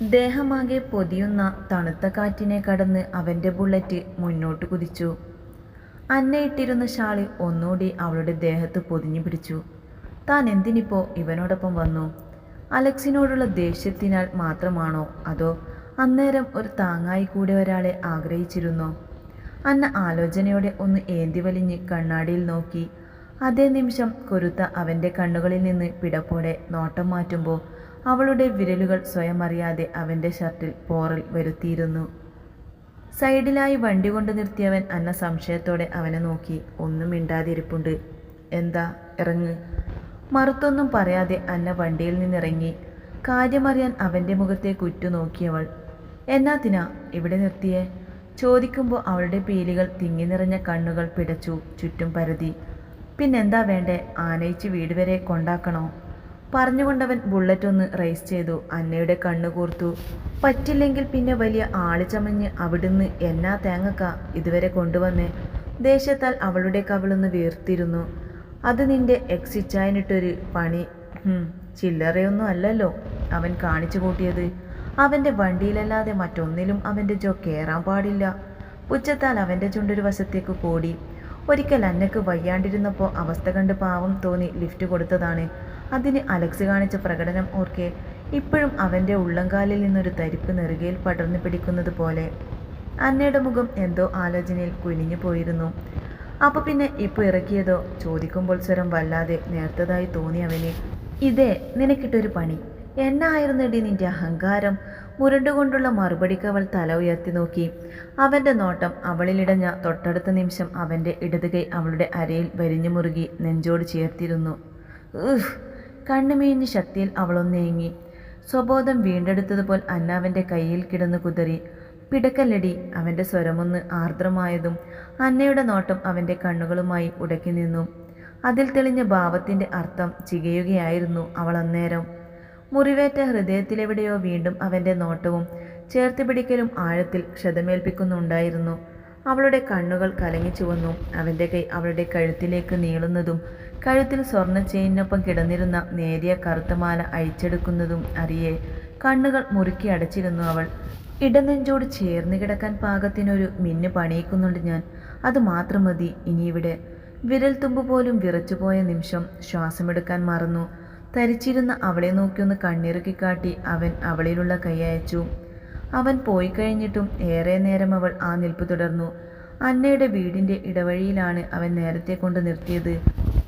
ദേഹമാകെ പൊതിയുന്ന തണുത്ത കാറ്റിനെ കടന്ന് അവന്റെ ബുള്ളറ്റ് മുന്നോട്ട് കുതിച്ചു. അന്നയിട്ടിരുന്ന ഷാളി ഒന്നുകൂടി അവളുടെ ദേഹത്ത് പൊതിഞ്ഞു പിടിച്ചു. താൻ എന്തിനിപ്പോ ഇവനോടൊപ്പം വന്നു? അലക്സിനോടുള്ള ദേഷ്യത്തിനാൽ മാത്രമാണോ അതോ അന്നേരം ഒരു താങ്ങായി കൂടെ ഒരാളെ ആഗ്രഹിച്ചിരുന്നോ? അന്ന ആലോചനയോടെ ഒന്ന് ഏന്തി വലിഞ്ഞ് കണ്ണാടിയിൽ നോക്കി. അതേ നിമിഷം കൊരുത്ത അവന്റെ കണ്ണുകളിൽ നിന്ന് പിടപ്പോടെ നോട്ടം മാറ്റുമ്പോൾ അവളുടെ വിരലുകൾ സ്വയം അറിയാതെ അവന്റെ ഷർട്ടിൽ പോറൽ വരുത്തിയിരുന്നു. സൈഡിലായി വണ്ടി കൊണ്ട് നിർത്തിയവൻ അന്ന സംശയത്തോടെ അവനെ നോക്കി ഒന്നും മിണ്ടാതിരിപ്പുണ്ട്. എന്താ? ഇറങ്ങ്. മറുത്തൊന്നും പറയാതെ അന്ന വണ്ടിയിൽ നിന്നിറങ്ങി. കാര്യമറിയാൻ അവന്റെ മുഖത്തെ കുറ്റുനോക്കിയവൾ എന്നാത്തിനാ ഇവിടെ നിർത്തിയേ? ചോദിക്കുമ്പോൾ അവളുടെ പീലികൾ തിങ്ങി നിറഞ്ഞ കണ്ണുകൾ പിടച്ചു ചുറ്റും പരതി. പിന്നെന്താ വേണ്ടേ? ആനയിച്ച് വീട് വരെ കൊണ്ടാക്കണോ? പറഞ്ഞുകൊണ്ടവൻ ബുള്ളറ്റ് ഒന്ന് റേസ് ചെയ്തു. അന്നയുടെ കണ്ണു കൂർത്തു. പറ്റില്ലെങ്കിൽ പിന്നെ വലിയ ആൾ ചമഞ്ഞ് അവിടുന്ന് എന്നാ തേങ്ങക്ക ഇതുവരെ കൊണ്ടുവന്നേ? ദേഷ്യത്താൽ അവളുടെ കവിളൊന്ന് വീർത്തിരുന്നു. അത് നിന്റെ എക്സിച്ചായനിട്ടൊരു പണി. ചില്ലറയൊന്നും അല്ലല്ലോ അവൻ കാണിച്ചു കൂട്ടിയത്. അവന്റെ വണ്ടിയിലല്ലാതെ മറ്റൊന്നിലും അവന്റെ ജോ കയറാൻ പാടില്ല. പുച്ഛത്താൽ അവന്റെ ചുണ്ടൊരു വശത്തേക്ക് കൂടി. ഒരിക്കൽ അന്നക്ക് വയ്യാണ്ടിരുന്നപ്പോൾ അവസ്ഥ കണ്ട് പാവം തോന്നി ലിഫ്റ്റ് കൊടുത്തതാണ്. അതിന് അലക്സ് കാണിച്ച പ്രകടനം ഓർക്കെ ഇപ്പോഴും അവന്റെ ഉള്ളംകാലിൽ നിന്നൊരു തരിപ്പ് നെറുകയിൽ പടർന്നു പിടിക്കുന്നത് പോലെ. അന്നയുടെ മുഖം എന്തോ ആലോചനയിൽ കുനിഞ്ഞു പോയിരുന്നു. അപ്പോൾ പിന്നെ ഇപ്പോൾ ഇറക്കിയതോ? ചോദിക്കുമ്പോൾ സ്വരം വല്ലാതെ നേർത്തതായി തോന്നി അവന്. ഇതേ നിനക്കിട്ടൊരു പണി. എന്നായിരുന്നെടി നിന്റെ അഹങ്കാരം? മുരണ്ടുകൊണ്ടുള്ള മറുപടിക്ക് അവൾ തല ഉയർത്തി നോക്കി. അവന്റെ നോട്ടം അവളിലിടഞ്ഞ തൊട്ടടുത്ത നിമിഷം അവന്റെ ഇടതുകൈ അവളുടെ അരയിൽ വരിഞ്ഞു മുറുകി നെഞ്ചോട് ചേർത്തിരുന്നു. കണ്ണുമീഞ്ഞ് ശക്തിയിൽ അവളൊന്നേങ്ങി സ്വബോധം വീണ്ടെടുത്തതുപോൽ അന്നാവന്റെ കയ്യിൽ കിടന്ന് കുതറി. പിടക്കല്ലടി അവന്റെ സ്വരമൊന്ന് ആർദ്രമായതും അന്നയുടെ നോട്ടം അവന്റെ കണ്ണുകളുമായി ഉടക്കി നിന്നു. അതിൽ തെളിഞ്ഞ ഭാവത്തിന്റെ അർത്ഥം ചികയുകയായിരുന്നു അവൾ അന്നേരം. മുറിവേറ്റ ഹൃദയത്തിലെവിടെയോ വീണ്ടും അവന്റെ നോട്ടവും ചേർത്ത് പിടിക്കലും ആഴത്തിൽ ക്ഷതമേൽപ്പിക്കുന്നുണ്ടായിരുന്നു. അവളുടെ കണ്ണുകൾ കലങ്ങി ചുവന്നു അവന്റെ കൈ അവളുടെ കഴുത്തിലേക്ക് നീളുന്നതും കഴുത്തിൽ സ്വർണ ചെയിനൊപ്പം കിടന്നിരുന്ന നേരിയ കറുത്തമാല അഴിച്ചെടുക്കുന്നതും അറിയെ കണ്ണുകൾ മുറുക്കി അടച്ചിരുന്നു അവൾ. ഇടനെഞ്ചോട് ചേർന്ന് കിടക്കാൻ പാകത്തിനൊരു മിന്നു പണിയിക്കുന്നുണ്ട് ഞാൻ. അത് മാത്രം മതി. ഇനിയിവിടെ വിരൽ തുമ്പ് പോലും വിറച്ചുപോയ നിമിഷം ശ്വാസമെടുക്കാൻ മറന്നു. തരിച്ചിരുന്ന അവളെ നോക്കിയൊന്ന് കണ്ണിറുക്കിക്കാട്ടി അവൻ അവളിലുള്ള കൈ അയച്ചു. അവൻ പോയി കഴിഞ്ഞിട്ടും ഏറെ നേരം അവൾ ആ നിൽപ്പ് തുടർന്നു. അന്നയുടെ വീടിന്റെ ഇടവഴിയിലാണ് അവൻ നേരത്തെ കൊണ്ട് നിർത്തിയത്.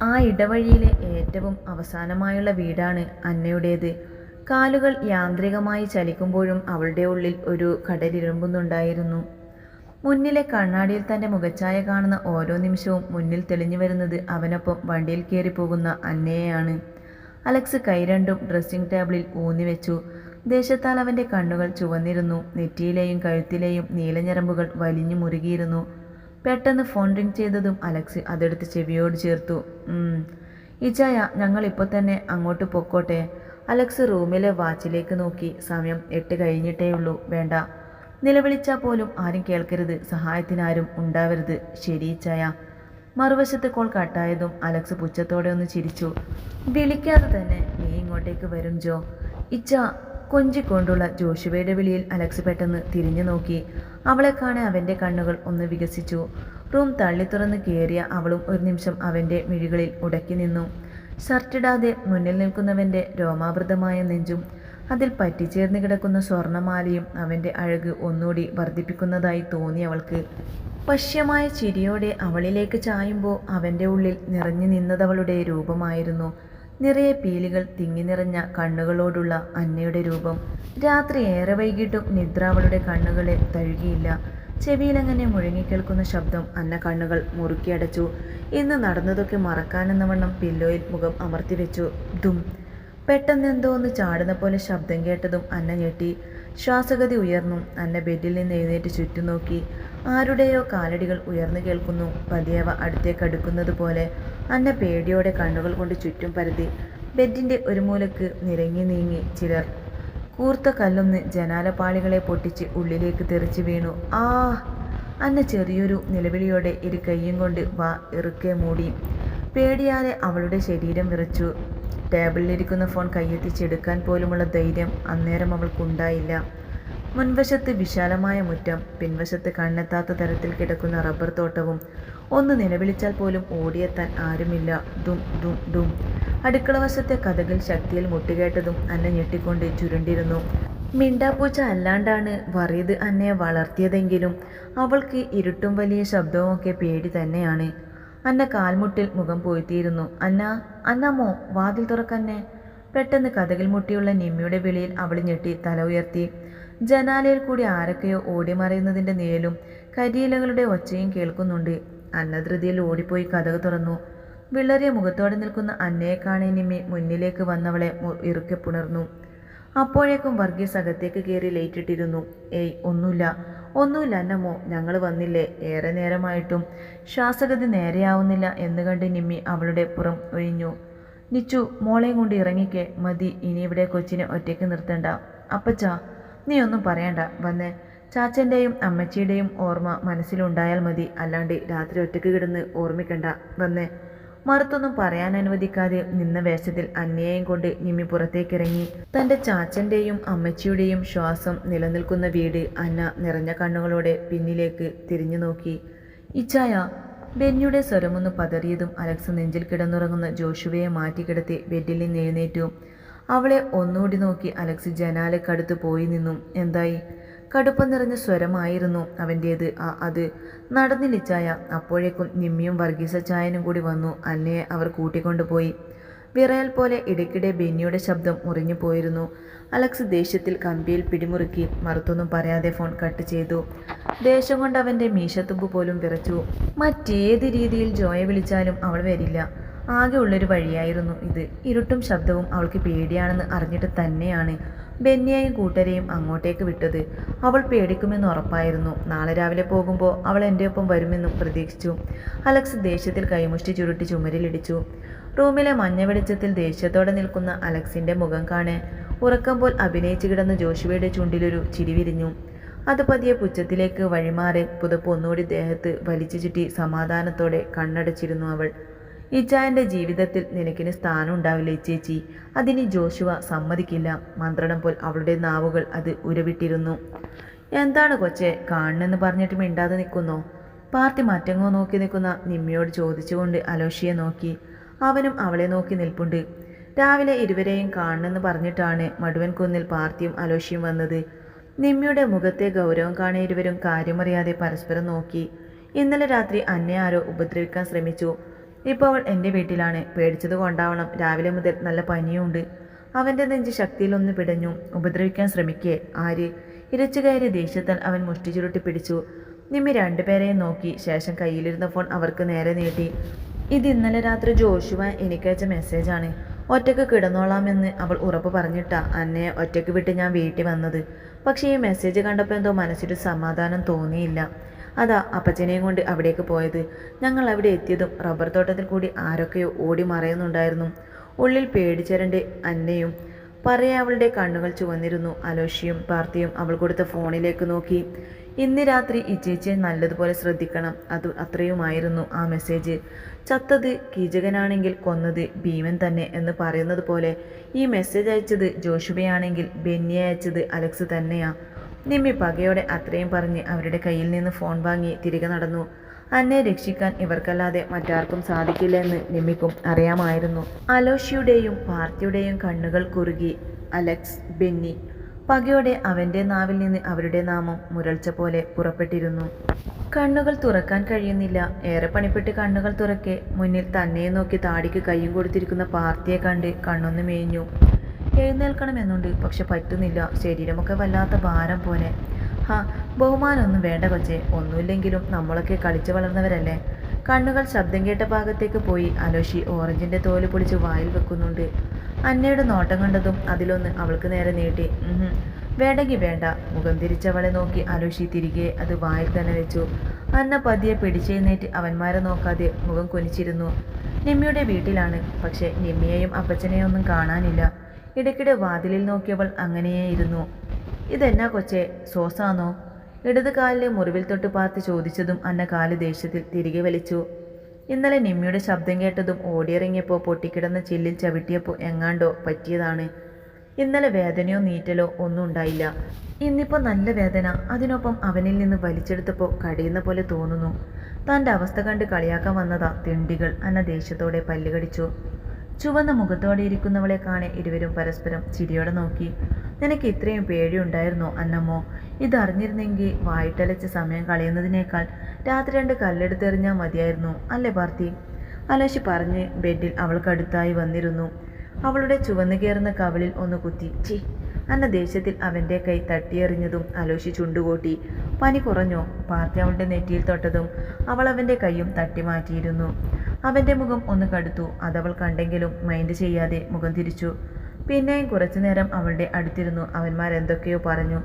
ആ ഇടവഴിയിലെ ഏറ്റവും അവസാനമായുള്ള വീടാണ് അന്നയുടേത്. കാലുകൾ യാന്ത്രികമായി ചലിക്കുമ്പോഴും അവളുടെ ഉള്ളിൽ ഒരു കടലിരമ്പുന്നുണ്ടായിരുന്നു മുന്നിലെ കണ്ണാടിയിൽ തന്റെ മുഖച്ഛായ കാണുന്ന ഓരോ നിമിഷവും മുന്നിൽ തെളിഞ്ഞു വരുന്നത് അവനൊപ്പം വണ്ടിയിൽ കയറി പോകുന്ന അന്നയെയാണ്. അലക്സ് കൈ രണ്ടും ഡ്രസ്സിംഗ് ടേബിളിൽ ഊന്നി വെച്ചു. ദേശത്താൽ അവന്റെ കണ്ണുകൾ ചുവന്നിരുന്നു. നെറ്റിയിലെയും കഴുത്തിലെയും നീലഞ്ഞരമ്പുകൾ വലിഞ്ഞു മുറുകിയിരുന്നു. പെട്ടെന്ന് ഫോൺ റിങ് ചെയ്തതും അലക്സി അതെടുത്ത് ചെവിയോട് ചേർത്തു. ഇജായ ഞങ്ങൾ ഇപ്പോൾ തന്നെ അങ്ങോട്ട് പൊക്കോട്ടെ. അലക്സ് റൂമിലെ വാച്ചിലേക്ക് നോക്കി. സമയം എട്ട് കഴിഞ്ഞിട്ടേ ഉള്ളൂ. വേണ്ട. നിലവിളിച്ചാൽ പോലും ആരും കേൾക്കരുത്. സഹായത്തിനാരും ഉണ്ടാവരുത്. ശരി ഇച്ചായ മറുവശത്ത് കോൾ കട്ടായതും അലക്സ് പുച്ഛത്തോടെ ഒന്ന് ചിരിച്ചു. വിളിക്കാതെ തന്നെ നീ ഇങ്ങോട്ടേക്ക് വരും ജോ. ഇച്ച കൊഞ്ചിക്കൊണ്ടുള്ള ജോഷുവയുടെ വിളിയിൽ അലക്സ് പെട്ടെന്ന് തിരിഞ്ഞു നോക്കി. അവളെ കാണാൻ അവന്റെ കണ്ണുകൾ ഒന്ന് വികസിച്ചു. റൂം തള്ളി തുറന്ന് കയറിയ അവളും ഒരു നിമിഷം അവന്റെ മിഴികളിൽ ഉടക്കി നിന്നു. ഷർട്ടിടാതെ മുന്നിൽ നിൽക്കുന്നവന്റെ രോമാവൃതമായ നെഞ്ചും അതിൽ പറ്റിച്ചേർന്ന് കിടക്കുന്ന സ്വർണമാലയും അവന്റെ അഴക് ഒന്നുകൂടി വർദ്ധിപ്പിക്കുന്നതായി തോന്നി അവൾക്ക്. വശ്യമായ ചിരിയോടെ അവളിലേക്ക് ചായുമ്പോൾ അവന്റെ ഉള്ളിൽ നിറഞ്ഞു നിന്നതവളുടെ രൂപമായിരുന്നു. നിറയെ പീലികൾ തിങ്ങി നിറഞ്ഞ കണ്ണുകളോടുള്ള അന്നയുടെ രൂപം. രാത്രി ഏറെ വൈകിട്ടും നിദ്ര അവളുടെ കണ്ണുകളെ തഴുകിയില്ല. ചെവിയിലങ്ങനെ മുഴങ്ങിക്കേൾക്കുന്ന ശബ്ദം അന്ന കണ്ണുകൾ മുറുക്കിയടച്ചു. ഇന്ന് നടന്നതൊക്കെ മറക്കാനെന്ന വണ്ണം പില്ലോയിൽ മുഖം അമർത്തി വെച്ചു. ദും. പെട്ടെന്ന് എന്തോ ഒന്ന് ചാടുന്ന പോലെ ശബ്ദം കേട്ടതും അന്ന ഞെട്ടി. ശ്വാസഗതി ഉയർന്നു. അന്ന ബെഡിൽ നിന്ന് എഴുന്നേറ്റ് ചുറ്റും നോക്കി. ആരുടെയോ കാലടികൾ ഉയർന്നു കേൾക്കുന്നു. പതിയവ അടുത്തേക്ക് അടുക്കുന്നത് പോലെ. അന്ന പേടിയോടെ കണ്ണുകൾ കൊണ്ട് ചുറ്റും പരതി ബെഡിന്റെ ഒരു മൂലക്ക് നിരങ്ങി നീങ്ങി ചിലർ. കൂർത്ത കല്ലൊന്ന് ജനാലപ്പാളികളെ പൊട്ടിച്ച് ഉള്ളിലേക്ക് തെറിച്ച് വീണു. ആ അന്ന ചെറിയൊരു നിലവിളിയോടെ ഇരു കൈയും കൊണ്ട് വാ ഇറുക്കെ മൂടി. പേടിയാതെ അവളുടെ ശരീരം വിറച്ചു. ടേബിളിലിരിക്കുന്ന ഫോൺ കയ്യെത്തിച്ചെടുക്കാൻ പോലുമുള്ള ധൈര്യം അന്നേരം അവൾക്കുണ്ടായില്ല. മുൻവശത്ത് വിശാലമായ മുറ്റം പിൻവശത്ത് കണ്ണെത്താത്ത തരത്തിൽ കിടക്കുന്ന റബ്ബർ തോട്ടവും ഒന്ന് നിലവിളിച്ചാൽ പോലും ഓടിയെത്താൻ ആരുമില്ല. ദും ദും ദും. അടുക്കള വശത്തെ കഥകൾ ശക്തിയിൽ മുട്ടുകേട്ടതും അന്ന ഞെട്ടിക്കൊണ്ട് ചുരുണ്ടിരുന്നു. മിണ്ടാപ്പൂച്ച അല്ലാണ്ടാണ് വറിയത് അന്നെ വളർത്തിയതെങ്കിലും അവൾക്ക് ഇരുട്ടും വലിയ ശബ്ദവുമൊക്കെ പേടി തന്നെയാണ്. അന്ന കാൽമുട്ടിൽ മുഖം പോയിത്തിയിരുന്നു. അന്ന അന്നമ്മോ വാതിൽ തുറക്കന്നെ. പെട്ടെന്ന് കഥകിൽ മുട്ടിയുള്ള നിമ്മിയുടെ വിളിയിൽ അവൾ ഞെട്ടി തല ഉയർത്തി. ജനാലയിൽ കൂടി ആരൊക്കെയോ ഓടിമറയുന്നതിന്റെ നിഴലും കരിയിലകളുടെ ഒച്ചയും കേൾക്കുന്നുണ്ട്. അന്നധൃതിയിൽ ഓടിപ്പോയി കഥക് തുറന്നു. വിളറിയ മുഖത്തോടെ നിൽക്കുന്ന അന്നയെ കാണി മുന്നിലേക്ക് വന്നവളെ ഇറുക്കെ പുണർന്നു. അപ്പോഴേക്കും വർഗീസ് അകത്തേക്ക് കയറി ലൈറ്റിട്ടിരുന്നു ഏയ് ഒന്നുമില്ല. ഒന്നുമില്ല അന്നമ്മോ ഞങ്ങൾ വന്നില്ലേ? ഏറെ നേരമായിട്ടും. ശ്വാസഗതി നേരെയാവുന്നില്ല എന്ന് കണ്ട് നിമ്മി അവളുടെ പുറം ഒഴിഞ്ഞു. നിച്ചു മോളെയും കൊണ്ട് ഇറങ്ങിക്കേ. മതി ഇനി ഇവിടെ കൊച്ചിനെ ഒറ്റയ്ക്ക് നിർത്തണ്ട. അപ്പച്ച നീ ഒന്നും പറയണ്ട. വന്നേ. ചാച്ചന്റെയും അമ്മച്ചിയുടെയും ഓർമ്മ മനസ്സിലുണ്ടായാൽ മതി. അല്ലാണ്ട് രാത്രി ഒറ്റയ്ക്ക് കിടന്ന് ഓർമ്മിക്കണ്ട. വന്ന് മറുത്തൊന്നും പറയാൻ അനുവദിക്കാതെ നിന്ന വേഷത്തിൽ അന്യായം കൊണ്ട് നിമ്മി പുറത്തേക്കിറങ്ങി. തന്റെ ചാച്ചന്റെയും അമ്മച്ചിയുടെയും ശ്വാസം നിലനിൽക്കുന്ന വീട് അന്ന നിറഞ്ഞ കണ്ണുകളോടെ പിന്നിലേക്ക് തിരിഞ്ഞു നോക്കി. ഇച്ചായ ബെന്നിയുടെ സ്വരമൊന്ന് പതറിയതും അലക്സ് നെഞ്ചിൽ കിടന്നുറങ്ങുന്ന ജോഷുവയെ മാറ്റിക്കിടത്തി ബെഡിൽ നിന്ന് എഴുന്നേറ്റു. അവളെ ഒന്നുകൂടി നോക്കി അലക്സ് ജനാലക്കടുത്ത് പോയി നിന്നും. എന്തായി? കടുപ്പം നിറഞ്ഞ സ്വരമായിരുന്നു അവന്റേത് ആ അത് നടന്നിലിച്ചായ അപ്പോഴേക്കും നിമ്മിയും വർഗീസ ചായനും കൂടി വന്നു. അന്നയെ അവർ കൂട്ടിക്കൊണ്ടുപോയി. വിറയൽ പോലെ ഇടയ്ക്കിടെ ബെന്നിയുടെ ശബ്ദം മുറിഞ്ഞു പോയിരുന്നു. അലക്സ് ദേഷ്യത്തിൽ കമ്പിയിൽ പിടിമുറുക്കി മറുത്തൊന്നും പറയാതെ ഫോൺ കട്ട് ചെയ്തു. ദേഷ്യം കൊണ്ട് അവന്റെ മീശത്തുമ്പ് പോലും വിറച്ചു. മറ്റേത് രീതിയിൽ ജോയെ വിളിച്ചാലും അവൾ വരില്ല. ആകെ ഉള്ളൊരു വഴിയായിരുന്നു ഇത്. ഇരുട്ടും ശബ്ദവും അവൾക്ക് പേടിയാണെന്ന് അറിഞ്ഞിട്ട് തന്നെയാണ് ബെന്നിയെയും കൂട്ടരെയും അങ്ങോട്ടേക്ക് വിട്ടത് അവൾ പേടിക്കുമെന്ന് ഉറപ്പായിരുന്നു. നാളെ രാവിലെ പോകുമ്പോൾ അവൾ എന്റെ ഒപ്പം വരുമെന്നും പ്രതീക്ഷിച്ചു. അലക്സ് ദേഷ്യത്തിൽ കൈമുഷ്ടി ചുരുട്ടി ചുമരിലിടിച്ചു. റൂമിലെ മഞ്ഞ വെളിച്ചത്തിൽ ദേഷ്യത്തോടെ നിൽക്കുന്ന അലക്സിന്റെ മുഖം കാണെ ഉറക്കം പോൽ അഭിനയിച്ചു കിടന്ന ജോഷുവയുടെ ചുണ്ടിലൊരു ചിരി വിരിഞ്ഞു. അത് പതിയെ പുച്ഛത്തിലേക്ക് വഴിമാറി പുതപ്പ് ഒന്നുകൂടി ദേഹത്ത് വലിച്ചു ചുറ്റി സമാധാനത്തോടെ കണ്ണടച്ചിരുന്നു അവൾ. ഇച്ചായന്റെ ജീവിതത്തിൽ നിനക്കിന് സ്ഥാനം ഉണ്ടാവില്ല ഇച്ചേച്ചി. അതിന് ജോഷുവ സമ്മതിക്കില്ല. മന്ത്രണം പോൽ അവളുടെ നാവുകൾ അത് ഉരുവിട്ടിരുന്നു. എന്താണ് കൊച്ചെ കാണണെന്ന് പറഞ്ഞിട്ട് മിണ്ടാതെ നിൽക്കുന്നോ? പാർട്ടി മറ്റെങ്ങോ നോക്കി നിൽക്കുന്ന നിമ്മിയോട് ചോദിച്ചുകൊണ്ട് അലോഷിയെ നോക്കി. അവനും അവളെ നോക്കി നിൽപ്പുണ്ട്. രാവിലെ ഇരുവരെയും കാണണമെന്ന് പറഞ്ഞിട്ടാണ് മടുവൻ കുന്നിൽ പാർത്തിയും അലോഷിയും വന്നത്. നിമ്മിയുടെ മുഖത്തെ ഗൗരവം കാണെ ഇരുവരും കാര്യമറിയാതെ പരസ്പരം നോക്കി. ഇന്നലെ രാത്രി അന്നെ ആരോ ഉപദ്രവിക്കാൻ ശ്രമിച്ചു. ഇപ്പോൾ അവൾ എന്റെ വീട്ടിലാണ്. പേടിച്ചത് കൊണ്ടാവണം. രാവിലെ മുതൽ നല്ല പനിയുണ്ട്. അവന്റെ നെഞ്ച് ശക്തിയിലൊന്ന് പിടഞ്ഞു. ഉപദ്രവിക്കാൻ ശ്രമിക്കേ. ആര്? ഇരച്ചു കയറിയ ദേഷ്യത്താൽ അവൻ മുഷ്ടി ചുരുട്ടി പിടിച്ചു. നിമ്മി രണ്ടുപേരെയും നോക്കി. ശേഷം കയ്യിലിരുന്ന ഫോൺ അവർക്ക് നേരെ നീട്ടി. ഇത് ഇന്നലെ രാത്രി ജോഷുവ എനിക്കയച്ച മെസ്സേജാണ്. ഒറ്റയ്ക്ക് കിടന്നോളാമെന്ന് അവൾ ഉറപ്പ് പറഞ്ഞിട്ടാ. അന്നെ ഒറ്റയ്ക്ക് വിട്ട് ഞാൻ വീട്ടിൽ വന്നത്. പക്ഷേ ഈ മെസ്സേജ് കണ്ടപ്പോൾ എന്തോ മനസ്സിൽ സമാധാനം തോന്നിയില്ല. അതാ അപ്പച്ചനെയും കൊണ്ട് അവിടേക്ക് പോയത്. ഞങ്ങൾ അവിടെ എത്തിയതും റബ്ബർ തോട്ടത്തിൽ കൂടി ആരൊക്കെയോ ഓടി മറയുന്നുണ്ടായിരുന്നു. ഉള്ളിൽ പേടിച്ചരണ്ട് അന്നയും പറയെ അവളുടെ കണ്ണുകൾ ചുവന്നിരുന്നു. അലോഷിയും പാർത്തിയും അവൾ കൊടുത്ത ഫോണിലേക്ക് നോക്കി. ഇന്ന് രാത്രി ഇച്ചേച്ചിയെ നല്ലതുപോലെ ശ്രദ്ധിക്കണം. അത് അത്രയുമായിരുന്നു ആ മെസ്സേജ്. ചത്തത് കീചകനാണെങ്കിൽ കൊന്നത് ഭീമൻ തന്നെ എന്ന് പറയുന്നത് പോലെ ഈ മെസ്സേജ് അയച്ചത് ജോഷുബയാണെങ്കിൽ ബെന്നിയെ അയച്ചത് അലക്സ് തന്നെയാ. നിമ്മി പകയോടെ അത്രയും പറഞ്ഞ് അവരുടെ കയ്യിൽ നിന്ന് ഫോൺ വാങ്ങി തിരികെ നടന്നു. അന്നെ രക്ഷിക്കാൻ ഇവർക്കല്ലാതെ മറ്റാർക്കും സാധിക്കില്ലെന്ന് നിമ്മിക്കും അറിയാമായിരുന്നു. അലോഷിയുടെയും പാർത്തിയുടെയും കണ്ണുകൾ കുറുകി. Alex Benny. പകയോടെ അവന്റെ നാവിൽ നിന്ന് അവരുടെ നാമം മുരൾച്ച പോലെ പുറപ്പെട്ടിരുന്നു. കണ്ണുകൾ തുറക്കാൻ കഴിയുന്നില്ല. ഏറെ പണിപ്പെട്ട് കണ്ണുകൾ തുറക്കെ മുന്നിൽ തന്നെ നോക്കി താടിക്ക് കൈയും കൊടുത്തിരിക്കുന്ന പാർത്തിയെ കണ്ട് കണ്ണൊന്ന് മേഞ്ഞു. എഴുന്നേൽക്കണമെന്നുണ്ട്. പക്ഷെ പറ്റുന്നില്ല. ശരീരമൊക്കെ വല്ലാത്ത ഭാരം പോലെ. ഹാ ബഹുമാനമൊന്നും വേണ്ട കൊച്ചേ. ഒന്നുമില്ലെങ്കിലും നമ്മളൊക്കെ കളിച്ചു വളർന്നവരല്ലേ? കണ്ണുകൾ ശബ്ദം കേട്ട ഭാഗത്തേക്ക് പോയി അലോഷി ഓറഞ്ചിന്റെ തോൽ പൊളിച്ച് വായിൽ വെക്കുന്നുണ്ട്. അന്നയുടെ നോട്ടം കണ്ടതും അതിലൊന്ന് അവൾക്ക് നേരെ നീട്ടി. വേണ്ടെങ്കിൽ വേണ്ടെങ്കി വേണ്ട. മുഖം തിരിച്ചവളെ നോക്കി അലോഷി തിരികെ അത് വായിൽ തന്നെ വെച്ചു. അന്ന പതിയെ പിടിച്ചെഴുന്നേറ്റ് അവന്മാരെ നോക്കാതെ മുഖം കുനിച്ചിരുന്നു. നിമ്മിയുടെ വീട്ടിലാണ്. പക്ഷെ നിമ്മിയെയും അപ്പച്ചനെയും ഒന്നും കാണാനില്ല. ഇടയ്ക്കിടെ വാതിലിൽ നോക്കിയവൾ അങ്ങനെയായിരുന്നു. ഇതെന്നാ കൊച്ചെ സോസാണോ ഇടത് കാലിലെ മുറിവിൽ തൊട്ട് പാർത്ത് ചോദിച്ചതും അന്ന കാൽ ദേഷ്യത്തിൽ തിരികെ വലിച്ചു. ഇന്നലെ നിമ്മിയുടെ ശബ്ദം കേട്ടതും ഓടിയിറങ്ങിയപ്പോൾ പൊട്ടിക്കിടന്ന ചില്ലിൽ ചവിട്ടിയപ്പോൾ എങ്ങാണ്ടോ പറ്റിയതാണ്. ഇന്നലെ വേദനയോ നീറ്റലോ ഒന്നും ഉണ്ടായില്ല. ഇന്നിപ്പോൾ നല്ല വേദന. അതിനൊപ്പം അവനിൽ നിന്ന് വലിച്ചെടുത്തപ്പോൾ കടിയുന്ന പോലെ തോന്നുന്നു. തന്റെ അവസ്ഥ കണ്ട് കളിയാക്കാൻ വന്നതാ തിണ്ടികൾ. അന്ന ദേഷ്യത്തോടെ പല്ലുകടിച്ചു ചുവന്ന മുഖത്തോടെ ഇരിക്കുന്നവളെ കാണെ ഇരുവരും പരസ്പരം ചിരിയോടെ നോക്കി. നിനക്ക് ഇത്രയും പേടിയുണ്ടായിരുന്നോ അന്നമ്മോ? ഇതറിഞ്ഞിരുന്നെങ്കിൽ വായിട്ടലച്ച് സമയം കളയുന്നതിനേക്കാൾ രാത്രി രണ്ട് കല്ലെടുത്തെറിഞ്ഞാൽ മതിയായിരുന്നു അല്ലേ പാർത്തി? അലോശി പറഞ്ഞ് ബെഡിൽ അവൾക്കടുത്തായി വന്നിരുന്നു. അവളുടെ ചുവന്നു കയറുന്ന കവിളിൽ ഒന്ന് കുത്തി. ചി അന്ന ദേഷ്യത്തിൽ അവന്റെ കൈ തട്ടിയെറിഞ്ഞതും അലോശി ചുണ്ടുകൂട്ടി. പനി കുറഞ്ഞോ? പാർത്തി അവളുടെ നെറ്റിയിൽ തൊട്ടതും അവൾ അവന്റെ കൈയും തട്ടി മാറ്റിയിരുന്നു അവന്റെ മുഖം ഒന്ന് കടുത്തു. അതവൾ കണ്ടെങ്കിലും മൈൻഡ് ചെയ്യാതെ മുഖം തിരിച്ചു. പിന്നെയും കുറച്ചു നേരം അവളുടെ അടുത്തിരുന്നു. അവന്മാരെന്തൊക്കെയോ പറഞ്ഞു.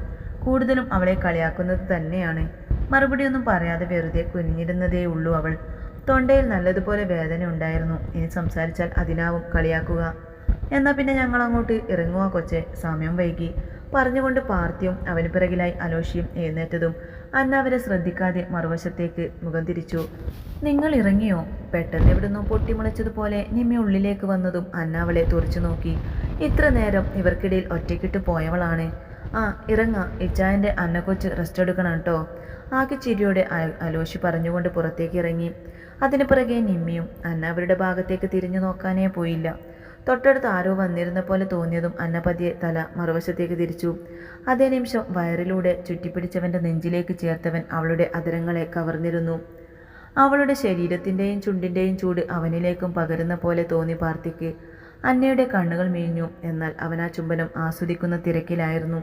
കൂടുതലും അവളെ കളിയാക്കുന്നത് തന്നെയാണ്. മറുപടിയൊന്നും പറയാതെ വെറുതെ കുനിഞ്ഞിരുന്നതേ ഉള്ളൂ അവൾ. തൊണ്ടയിൽ നല്ലതുപോലെ വേദന ഉണ്ടായിരുന്നു. ഇനി സംസാരിച്ചാൽ അതിനാവും കളിയാക്കുക. എന്നാൽ പിന്നെ ഞങ്ങൾ അങ്ങോട്ട് ഇറങ്ങുക കൊച്ചെ. സമയം വൈകി. പറഞ്ഞുകൊണ്ട് പാർത്തിയും അവന് പിറകിലായി അലോഷിയും എഴുന്നേറ്റതും അന്ന അവരെ ശ്രദ്ധിക്കാതെ മറുവശത്തേക്ക് മുഖം തിരിച്ചു. നിങ്ങൾ ഇറങ്ങിയോ? പെട്ടെന്ന് എവിടുന്നോ പൊട്ടിമുളച്ചതുപോലെ നിമ്മ ഉള്ളിലേക്ക് വന്നതും അന്ന അവളെ തുറച്ചു നോക്കി. ഇത്ര നേരം ഇവർക്കിടയിൽ ഒറ്റയ്ക്കിട്ട് പോയവളാണ്. ആ ഇറങ്ങ. ഇച്ചായന്റെ അന്നക്കൊച്ച് റെസ്റ്റ് എടുക്കണം കേട്ടോ ആകെ ചിരിയോടെ അലോഷി പറഞ്ഞുകൊണ്ട് പുറത്തേക്ക് ഇറങ്ങി. അതിന് പിറകെ നിമ്മിയും അന്ന അവരുടെ ഭാഗത്തേക്ക് തിരിഞ്ഞു നോക്കാനേ പോയില്ല. തൊട്ടടുത്ത് ആരോ വന്നിരുന്ന പോലെ തോന്നിയതും അന്നപതിയെ തല മറുവശത്തേക്ക് തിരിച്ചു. അതേ നിമിഷം വയറിലൂടെ ചുറ്റിപ്പിടിച്ചവന്റെ നെഞ്ചിലേക്ക് ചേർത്തവൻ അവളുടെ അതിരങ്ങളെ കവർന്നിരുന്നു. അവളുടെ ശരീരത്തിന്റെയും ചുണ്ടിന്റെയും ചൂട് അവനിലേക്കും പകരുന്ന പോലെ തോന്നി പാർത്തിക്ക്. അന്നയുടെ കണ്ണുകൾ മീഞ്ഞു എന്നാൽ അവൻ ആ ചുംബനം ആസ്വദിക്കുന്ന തിരക്കിലായിരുന്നു.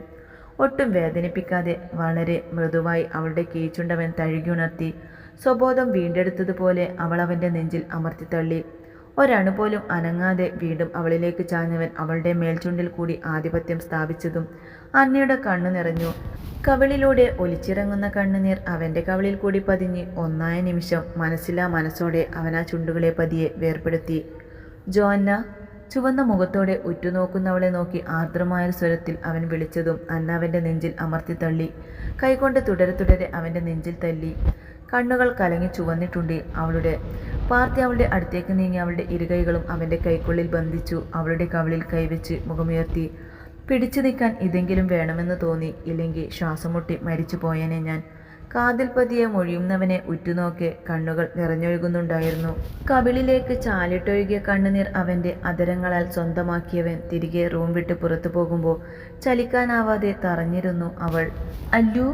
ഒട്ടും വേദനിപ്പിക്കാതെ വളരെ മൃദുവായി അവളുടെ കീച്ചുണ്ടവൻ തഴുകിയുണർത്തി സ്വബോധം വീണ്ടെടുത്തതുപോലെ അവൾ അവന്റെ നെഞ്ചിൽ അമർത്തിത്തള്ളി. ഒരണു പോലും അനങ്ങാതെ വീണ്ടും അവളിലേക്ക് ചാഞ്ഞവൻ അവളുടെ മേൽചുണ്ടിൽ കൂടി ആധിപത്യം സ്ഥാപിച്ചതും അന്നയുടെ കണ്ണു നിറഞ്ഞു. കവിളിലൂടെ ഒലിച്ചിറങ്ങുന്ന കണ്ണുനീർ അവന്റെ കവിളിൽ കൂടി പതിഞ്ഞ് ഒന്നായ നിമിഷം മനസ്സിലാ മനസ്സോടെ അവൻ ആ ചുണ്ടുകളെ പതിയെ വേർപ്പെടുത്തി. ജോന്ന ചുവന്ന മുഖത്തോടെ ഉറ്റുനോക്കുന്നവളെ നോക്കി ആർദ്രമായ സ്വരത്തിൽ അവൻ വിളിച്ചതും അന്ന അവന്റെ നെഞ്ചിൽ അമർത്തി തള്ളി. കൈകൊണ്ട് തുടരെ തുടരെ അവന്റെ നെഞ്ചിൽ തല്ലി. കണ്ണുകൾ കലങ്ങി ചുവന്നിട്ടുണ്ട് അവളുടെ പാർത്തി അവളുടെ അടുത്തേക്ക് നീങ്ങി അവളുടെ ഇരുകൈകളും അവന്റെ കൈക്കുള്ളിൽ ബന്ധിച്ചു. അവളുടെ കവിളിൽ കൈവച്ച് മുഖമുയർത്തി പിടിച്ചു നിൽക്കാൻ ഇതെങ്കിലും വേണമെന്ന് തോന്നി ഇല്ലെങ്കിൽ ശ്വാസം മുട്ടി മരിച്ചു പോയേനെ ഞാൻ. കാതിൽ പതിയെ മൊഴിയുന്നവനെ ഉറ്റുനോക്കെ കണ്ണുകൾ നിറഞ്ഞൊഴുകുന്നുണ്ടായിരുന്നു. കവിളിലേക്ക് ചാലിട്ടൊഴുകിയ കണ്ണുനീർ അവന്റെ അതരങ്ങളാൽ സ്വന്തമാക്കിയവൻ തിരികെ റൂം വിട്ട് പുറത്തു പോകുമ്പോൾ ചലിക്കാനാവാതെ തറഞ്ഞിരുന്നു അവൾ. അല്ലു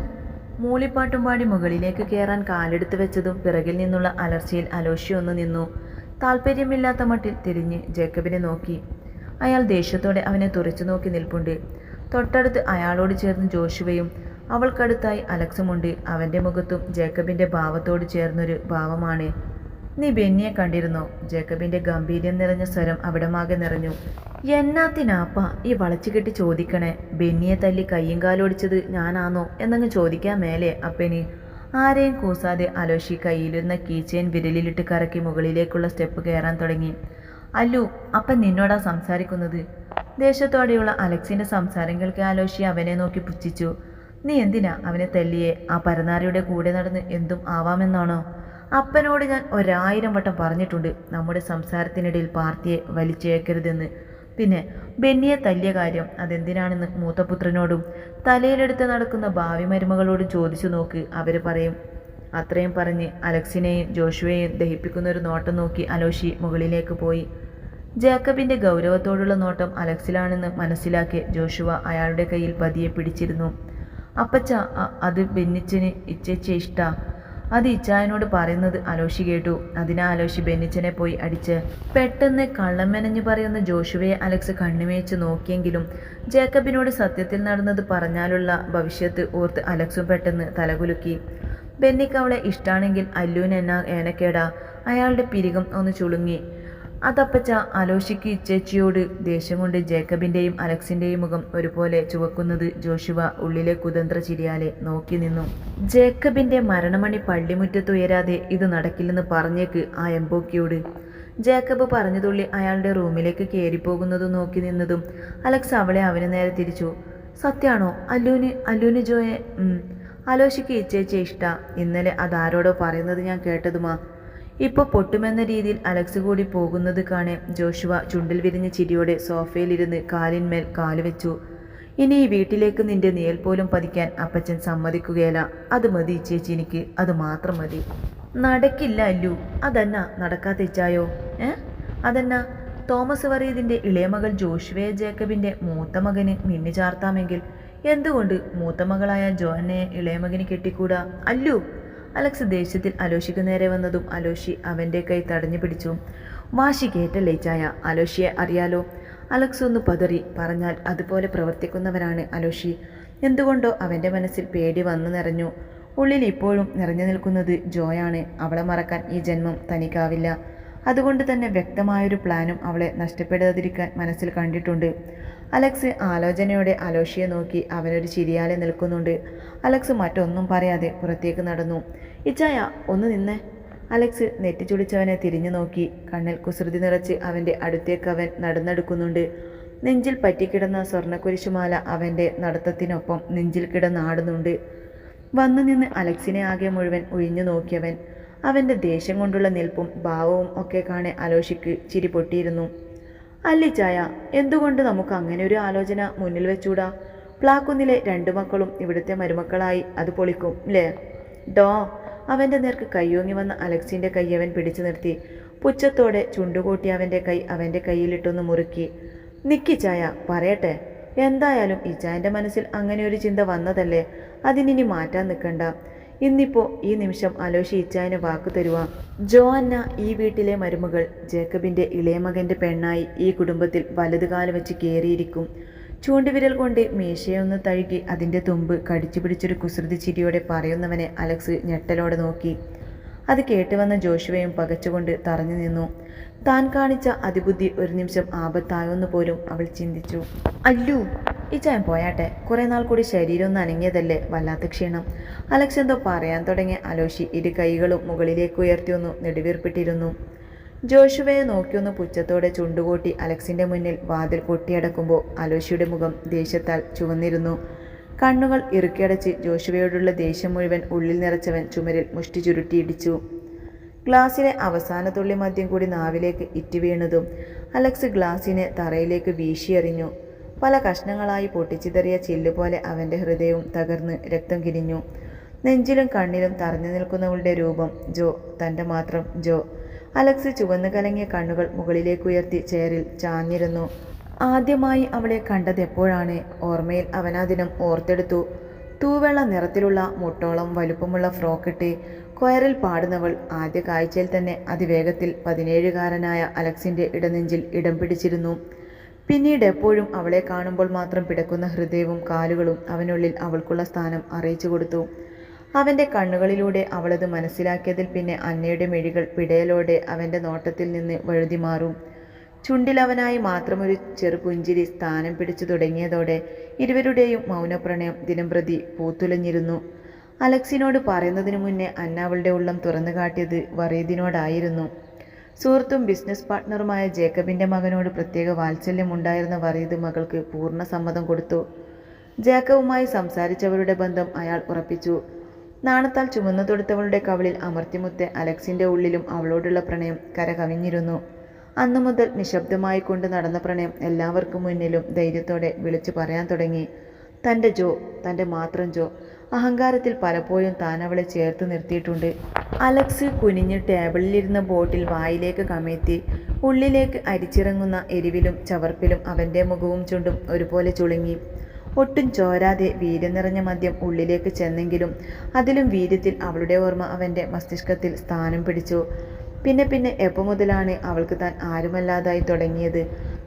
മൂളിപ്പാട്ടും പാടി മുകളിലേക്ക് കയറാൻ കാലെടുത്ത് വെച്ചതും പിറകിൽ നിന്നുള്ള അലർച്ചയിൽ അലോഷി ഒന്ന് നിന്നു. താല്പര്യമില്ലാത്ത മട്ടിൽ തിരിഞ്ഞ് ജേക്കബിനെ നോക്കി. അയാൾ ദേഷ്യത്തോടെ അവനെ തുറച്ചു നോക്കി നിൽപ്പുണ്ട്. തൊട്ടടുത്ത് അയാളോട് ചേർന്ന് ജോഷുവയും അവൾക്കടുത്തായി അലക്സുമുണ്ട്. അവന്റെ മുഖത്തും ജേക്കബിന്റെ ഭാവത്തോട് ചേർന്നൊരു ഭാവമാണ്. നീ ബെന്നിയെ കണ്ടിരുന്നു? ജേക്കബിന്റെ ഗംഭീര്യം നിറഞ്ഞ സ്വരം അവിടമാകെ നിറഞ്ഞു. എന്നാത്തിനാപ്പ ഈ വളച്ചു കെട്ടി ചോദിക്കണേ? ബെന്നിയെ തല്ലി കയ്യും കാലോടിച്ചത് ഞാനാണോ എന്നങ്ങ് ചോദിക്കാൻ മേലെ അപ്പനി. ആരെയും കൂസാതെ അലോഷി കയ്യിലിരുന്ന കീച്ചേൻ വിരലിലിട്ട് കറക്കി മുകളിലേക്കുള്ള സ്റ്റെപ്പ് കയറാൻ തുടങ്ങി. അല്ലു അപ്പൻ നിന്നോടാ സംസാരിക്കുന്നത്? ദേശത്തോടെയുള്ള അലക്സിന്റെ സംസാരം കേൾക്കെ ആലോഷി അവനെ നോക്കി പുച്ഛിച്ചു. നീ എന്തിനാ അവനെ തല്ലിയെ? ആ പരനാരിയുടെ കൂടെ നടന്ന് എന്തും ആവാമെന്നാണോ? അപ്പനോട് ഞാൻ ഒരായിരം വട്ടം പറഞ്ഞിട്ടുണ്ട് നമ്മുടെ സംസാരത്തിനിടയിൽ പാർട്ടിയെ വലിച്ചേക്കരുതെന്ന്. പിന്നെ ബെന്നിയെ തല്ലിയ കാര്യം അതെന്തിനാണെന്ന് മൂത്തപുത്രനോടും തലയിലെടുത്ത് നടക്കുന്ന ഭാവി മരുമകളോടും ചോദിച്ചു നോക്ക് അവർ പറയും. അത്രയും പറഞ്ഞ് അലക്സിനെയും ജോഷുവയെയും ദഹിപ്പിക്കുന്ന ഒരു നോട്ടം നോക്കി അലോഷി മുകളിലേക്ക് പോയി. ജേക്കബിന്റെ ഗൗരവത്തോടുള്ള നോട്ടം അലക്സിലാണെന്ന് മനസ്സിലാക്കി ജോഷുവ അയാളുടെ കയ്യിൽ പതിയെ പിടിച്ചിരുന്നു. അപ്പച്ച അത് ബെന്നിച്ചന് ഇച്ചേച്ച ഇഷ്ടാ. അത് ഇച്ചായനോട് പറയുന്നത് അലോഷി കേട്ടു. അതിനാ അലോഷി ബെന്നിച്ചനെ പോയി അടിച്ച് പെട്ടെന്ന് കള്ളമെനഞ്ഞു പറയുന്ന ജോഷുവയെ അലക്സ് കണ്ണുമേച്ച് നോക്കിയെങ്കിലും ജേക്കബിനോട് സത്യത്തിൽ നടന്നത് പറഞ്ഞാലുള്ള ഭവിഷ്യത്ത് ഓർത്ത് അലക്സും പെട്ടെന്ന് തലകുലുക്കി. ബെന്നിക്ക് അവളെ ഇഷ്ടാണെങ്കിൽ അല്ലുവിനെന്ന ഏനക്കേടാ. അയാളുടെ പിരികം ഒന്ന് ചുളുങ്ങി. അതപ്പച്ച അലോഷിക്ക് ചേച്ചിയോട് ദേഷ്യം കൊണ്ട് ജേക്കബിന്റെയും അലക്സിന്റെയും മുഖം ഒരുപോലെ ചുവക്കുന്നത് ജോഷുവ ഉള്ളിലെ കുതന്ത്ര ചിരിയാലെ നോക്കി നിന്നു. ജേക്കബിന്റെ മരണമണി പള്ളിമുറ്റത്തുയരാതെ ഇത് നടക്കില്ലെന്ന് പറഞ്ഞേക്ക് ആ എംബോക്കിയോട് ജേക്കബ് പറഞ്ഞതുള്ളി അയാളുടെ റൂമിലേക്ക് കയറിപ്പോകുന്നതും നോക്കി നിന്നതും അലക്സ് അവളെ അവന് നേരെ തിരിച്ചു. സത്യാണോ? അല്ലൂന് അല്ലൂന് ജോയെ? ഉം. അലോഷിക്ക് ഇച്ചേച്ചെ ഇഷ്ട. ഇന്നലെ അതാരോടോ പറയുന്നത് ഞാൻ കേട്ടതുമാ. ഇപ്പോൾ പൊട്ടുമെന്ന രീതിയിൽ അലക്സ് കൂടി പോകുന്നത് കാണെ ജോഷുവ ചുണ്ടിൽ വിരിഞ്ഞ ചിരിയോടെ സോഫയിലിരുന്ന് കാലിന്മേൽ കാലുവെച്ചു ഇനി ഈ വീട്ടിലേക്ക് നിന്റെ നിഴൽ പോലും പതിക്കാൻ അപ്പച്ചൻ സമ്മതിക്കുകയില്ല. അത് മതി ചേച്ചി എനിക്ക്. അത് മാത്രം മതി. നടക്കില്ല അല്ലു. അതന്നാ? നടക്കാത്ത ഇച്ചായോ? ഏ? അതന്നാ? തോമസ് വറീദിന്റെ ഇളയമകൾ ജോഷുവെ ജേക്കബിന്റെ മൂത്ത മകന് മിന്നു ചാർത്താമെങ്കിൽ എന്തുകൊണ്ട് മൂത്ത മകളായ ജോഹനെ ഇളയമകന് കെട്ടിക്കൂടാ? അല്ലു അലക്സ് ദേഷ്യത്തിൽ അലോഷിക്ക് നേരെ വന്നതും അലോഷി അവന്റെ കൈ തടഞ്ഞു പിടിച്ചു. വാശി കേട്ടല്ലേ ചായ അലോഷിയെ അറിയാലോ. അലക്സ് ഒന്ന് പതറി. പറഞ്ഞാൽ അതുപോലെ പ്രവർത്തിക്കുന്നവരാണ് അലോഷി എന്തുകൊണ്ടോ അവന്റെ മനസ്സിൽ പേടി വന്നു നിറഞ്ഞു. ഉള്ളിൽ ഇപ്പോഴും നിറഞ്ഞു നിൽക്കുന്നത് ജോയാണ്. അവളെ മറക്കാൻ ഈ ജന്മം തനിക്കാവില്ല. അതുകൊണ്ട് തന്നെ വ്യക്തമായൊരു പ്ലാനും അവളെ നഷ്ടപ്പെടാതിരിക്കാൻ മനസ്സിൽ കണ്ടിട്ടുണ്ട്. അലക്സ് ആലോചനയോടെ അലോഷിയെ നോക്കി അവനൊരു ചിരിയാലെ നിൽക്കുന്നുണ്ട്. അലക്സ് മറ്റൊന്നും പറയാതെ പുറത്തേക്ക് നടന്നു. ഇച്ചായ ഒന്ന് നിന്നേ. അലക്സ് നെറ്റിച്ചുടിച്ചവനെ തിരിഞ്ഞു നോക്കി. കണ്ണിൽ കുസൃതി നിറച്ച് അവന്റെ അടുത്തേക്ക് അവൻ നടന്നെടുക്കുന്നുണ്ട്. നെഞ്ചിൽ പറ്റിക്കിടന്ന സ്വർണക്കുരിശുമാല അവന്റെ നടത്തത്തിനൊപ്പം നെഞ്ചിൽ കിടന്നാടുന്നുണ്ട്. വന്നു നിന്ന് അലക്സിനെ ആകെ മുഴുവൻ ഒഴിഞ്ഞു നോക്കിയവൻ. അവന്റെ ദേഷ്യം കൊണ്ടുള്ള നിൽപ്പും ഭാവവും ഒക്കെ കാണെ അലോഷിക്ക് ചിരി പൊട്ടിയിരുന്നു. അല്ലിച്ചായ എന്തുകൊണ്ട് നമുക്ക് അങ്ങനെ ഒരു ആലോചന മുന്നിൽ വെച്ചൂടാ? പ്ലാക്കുന്നിലെ രണ്ടു മക്കളും ഇവിടുത്തെ മരുമക്കളായി അത് പൊളിക്കും അല്ലേ ഡോ അവന്റെ നേർക്ക് കയ്യോങ്ങി വന്ന അലക്സിന്റെ കൈ അവൻ പിടിച്ചു നിർത്തി. പുച്ഛത്തോടെ ചുണ്ടുകൂട്ടി അവന്റെ കൈ അവന്റെ കയ്യിലിട്ടൊന്ന് മുറുക്കി. നിക്കി ചായ പറയട്ടെ. എന്തായാലും ഇച്ചായന്റെ മനസ്സിൽ അങ്ങനെ ഒരു ചിന്ത വന്നതല്ലേ? അതിനി മാറ്റാൻ നിൽക്കണ്ട ഇന്നിപ്പോ ഈ നിമിഷം അലോഷി ഇച്ചായന് വാക്ക് തരുവാ ജോഅന്ന ഈ വീട്ടിലെ മരുമകൾ ജേക്കബിന്റെ ഇളയമകന്റെ പെണ്ണായി ഈ കുടുംബത്തിൽ വലതുകാൽ വെച്ച് കയറിയിരിക്കും ചൂണ്ടുവിരൽ കൊണ്ട് മീശയൊന്ന് തഴുകി അതിന്റെ തുമ്പ് കടിച്ചു പിടിച്ചൊരു കുസൃതി ചിരിയോടെ പറയുന്നവനെ അലക്സ് ഞെട്ടലോടെ നോക്കി. അത് കേട്ടുവന്ന ജോഷുവയും പകച്ചുകൊണ്ട് തറഞ്ഞു നിന്നു. താൻ കാണിച്ച അതിബുദ്ധി ഒരു നിമിഷം ആപത്തായോന്ന് പോലും അവൾ ചിന്തിച്ചു. അല്ലു ചായം പോയാട്ടെ. കുറെ നാൾ കൂടി ശരീരം ഒന്ന് അനങ്ങിയതല്ലേ വല്ലാത്ത ക്ഷീണം. അലക്സ് എന്തോ പറയാൻ തുടങ്ങിയ അലോഷി ഇരു കൈകളും മുകളിലേക്ക് ഉയർത്തിയൊന്നു നെടുവീർപ്പിട്ടിരുന്നു. ജോഷുവയെ നോക്കിയൊന്ന് പുച്ഛത്തോടെ ചുണ്ടുകൂട്ടി അലക്സിന്റെ മുന്നിൽ വാതിൽ കൊട്ടിയടക്കുമ്പോൾ അലോഷിയുടെ മുഖം ദേഷ്യത്താൽ ചുവന്നിരുന്നു. കണ്ണുകൾ ഇറുക്കിയടച്ച് ജോഷുവയോടുള്ള ദേഷ്യം മുഴുവൻ ഉള്ളിൽ നിറച്ചവൻ ചുമരിൽ മുഷ്ടി ചുരുട്ടിയിടിച്ചു ഗ്ലാസ്സിലെ അവസാന തുള്ളി മദ്യം കൂടി നാവിലേക്ക് ഇറ്റുവീണതും അലക്സ് ഗ്ലാസിനെ തറയിലേക്ക് വീശിയെറിഞ്ഞു പല കഷ്ണങ്ങളായി പൊട്ടിച്ചിതറിയ ചില്ലുപോലെ അവന്റെ ഹൃദയവും തകർന്ന് രക്തം കിരിഞ്ഞു നെഞ്ചിലും കണ്ണിലും തറഞ്ഞു നിൽക്കുന്നവളുടെ രൂപം ജോ തന്റെ മാത്രം ജോ. അലക്സ് ചുവന്നു കലങ്ങിയ കണ്ണുകൾ മുകളിലേക്ക് ഉയർത്തി ചെയറിൽ ചാഞ്ഞിരുന്നു. ആദ്യമായി അവളെ കണ്ടത് എപ്പോഴാണ്? ഓർമ്മയിൽ അവനാദിനം ഓർത്തെടുത്തു. തൂവെള്ള നിറത്തിലുള്ള മുട്ടോളം വലുപ്പമുള്ള ഫ്രോക്കിട്ട് കൊയറിൽ പാടുന്നവൾ ആദ്യ കാഴ്ചയിൽ തന്നെ അതിവേഗത്തിൽ പതിനേഴുകാരനായ അലക്സിന്റെ ഇടനെഞ്ചിൽ ഇടം പിടിച്ചിരുന്നു. പിന്നീട് എപ്പോഴും അവളെ കാണുമ്പോൾ മാത്രം പിടക്കുന്ന ഹൃദയവും കാലുകളും അവനുള്ളിൽ അവൾക്കുള്ള സ്ഥാനം അറിയിച്ചു കൊടുത്തു. അവന്റെ കണ്ണുകളിലൂടെ അവളത് മനസ്സിലാക്കിയതിൽ പിന്നെ അന്നയുടെ മെഴികൾ പിടയലോടെ അവന്റെ നോട്ടത്തിൽ നിന്ന് വഴുതി മാറും. ചുണ്ടിലവനായി മാത്രമൊരു ചെറുപുഞ്ചിരി സ്ഥാനം പിടിച്ചു തുടങ്ങിയതോടെ ഇരുവരുടെയും മൗനപ്രണയം ദിനംപ്രതി പൂത്തുലഞ്ഞിരുന്നു. അലക്സിനോട് പറയുന്നതിനു മുന്നേ അന്ന അവളുടെ ഉള്ളം തുറന്നു കാട്ടിയത് വറീദിനോടായിരുന്നു. സുഹൃത്തും ബിസിനസ് പാർട്ട്ണറുമായ ജേക്കബിന്റെ മകനോട് പ്രത്യേക വാത്സല്യം ഉണ്ടായിരുന്ന വറീദ് മകൾക്ക് പൂർണ സമ്മതം കൊടുത്തു. ജേക്കബുമായി സംസാരിച്ചവരുടെ ബന്ധം അയാൾ ഉറപ്പിച്ചു. നാണത്താൽ ചുമന്നു തൊടുത്തവളുടെ കവളിൽ അമർത്തിമുത്തെ അലക്സിന്റെ ഉള്ളിലും അവളോടുള്ള പ്രണയം കരകവിഞ്ഞിരുന്നു. അന്നു മുതൽ നിശബ്ദമായി കൊണ്ട് നടന്ന പ്രണയം എല്ലാവർക്കും മുന്നിലും ധൈര്യത്തോടെ വിളിച്ചു പറയാൻ തുടങ്ങി. തന്റെ ജോ തന്റെ മാത്രം ജോ അഹങ്കാരത്തിൽ പലപ്പോഴും താൻ അവളെ ചേർത്ത് നിർത്തിയിട്ടുണ്ട്. അലക്സ് കുനിഞ്ഞ് ടേബിളിലിരുന്ന ബോട്ടിൽ വായിലേക്ക് കമഴ്ത്തി ഉള്ളിലേക്ക് അരിച്ചിറങ്ങുന്ന എരിവിലും ചവർപ്പിലും അവന്റെ മുഖവും ചുണ്ടും ഒരുപോലെ ചുളുങ്ങി. ഒട്ടും ചോരാതെ വീര്യം നിറഞ്ഞ മദ്യം ഉള്ളിലേക്ക് ചെന്നെങ്കിലും അതിലും വീര്യത്തിൽ അവളുടെ ഓർമ്മ അവന്റെ മസ്തിഷ്കത്തിൽ സ്ഥാനം പിടിച്ചു. പിന്നെ പിന്നെ എപ്പോൾ മുതലാണ് അവൾക്ക് താൻ ആരുമല്ലാതായി തുടങ്ങിയത്?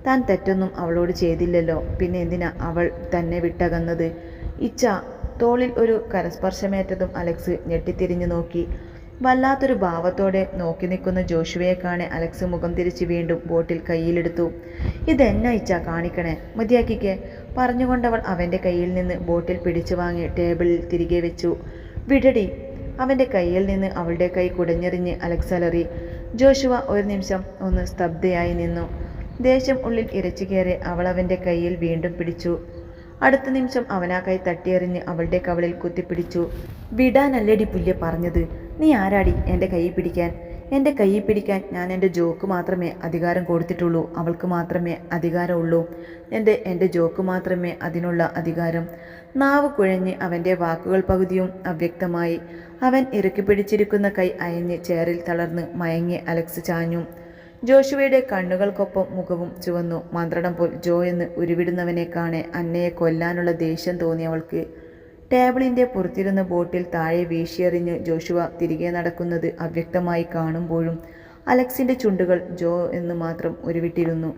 താൻ തെറ്റൊന്നും അവളോട് ചെയ്തില്ലല്ലോ. പിന്നെ എന്തിനാ അവൾ തന്നെ വിട്ടകന്നത്? ഇച്ച തോളിൽ ഒരു കരസ്പർശമേറ്റതും അലക്സ് ഞെട്ടിത്തിരിഞ്ഞു നോക്കി. വല്ലാത്തൊരു ഭാവത്തോടെ നോക്കി നിൽക്കുന്ന ജോഷുവയെ കാണെ അലക്സ് മുഖം തിരിച്ച് വീണ്ടും ബോട്ടിൽ കയ്യിലെടുത്തു. ഇതെന്നാ ഇച്ച കാണിക്കണേ? മതിയാക്കിക്ക്. പറഞ്ഞുകൊണ്ടവൾ അവന്റെ കയ്യിൽ നിന്ന് ബോട്ടിൽ പിടിച്ചു വാങ്ങി ടേബിളിൽ തിരികെ വെച്ചു. വിടടി. അവന്റെ കയ്യിൽ നിന്ന് അവളുടെ കൈ കുടഞ്ഞെറിഞ്ഞ് അലക്സ് അലറി. ജോഷുവ ഒരു നിമിഷം ഒന്ന് സ്തബ്ധയായി നിന്നു. ദേഷ്യം ഉള്ളിൽ ഇരച്ചു കയറി അവൾ അവന്റെ കയ്യിൽ വീണ്ടും പിടിച്ചു. അടുത്ത നിമിഷം അവനാ കൈ തട്ടിയെറിഞ്ഞ് അവളുടെ കവളിൽ കുത്തിപ്പിടിച്ചു. വിടാനല്ലടി പുല്യ പറഞ്ഞത്? നീ ആരാടി എന്റെ കൈ പിടിക്കാൻ? എന്റെ കൈ പിടിക്കാൻ ഞാൻ എന്റെ ജോക്ക് മാത്രമേ അധികാരം കൊടുത്തിട്ടുള്ളൂ. അവൾക്ക് മാത്രമേ അധികാരമുള്ളൂ എന്റെ എന്റെ ജോക്ക് മാത്രമേ അതിനുള്ള അധികാരം നാവ് കുഴഞ്ഞ് അവന്റെ വാക്കുകൾ പകുതിയും അവ്യക്തമായി. അവൻ ഇറുക്കി പിടിച്ചിരിക്കുന്ന കൈ അയഞ്ഞ് ചേറിൽ തളർന്ന് മയങ്ങി അലക്സ് ചാഞ്ഞു. ജോഷുവയുടെ കണ്ണുകൾക്കൊപ്പം മുഖവും ചുവന്നു. മന്ത്രണം പോൽ ജോ എന്ന് ഉരുവിടുന്നവനെ കാണെ അന്നയെ കൊല്ലാനുള്ള ദേഷ്യം തോന്നിയവൾക്ക് ടേബിളിന്റെ പുറത്തിരുന്ന ബോട്ടിൽ താഴെ വീശിയെറിഞ്ഞ് ജോഷുവ തിരികെ നടക്കുന്നത് അവ്യക്തമായി കാണുമ്പോഴും അലക്സിന്റെ ചുണ്ടുകൾ ജോ എന്ന് മാത്രം ഉരുവിട്ടിരുന്നു.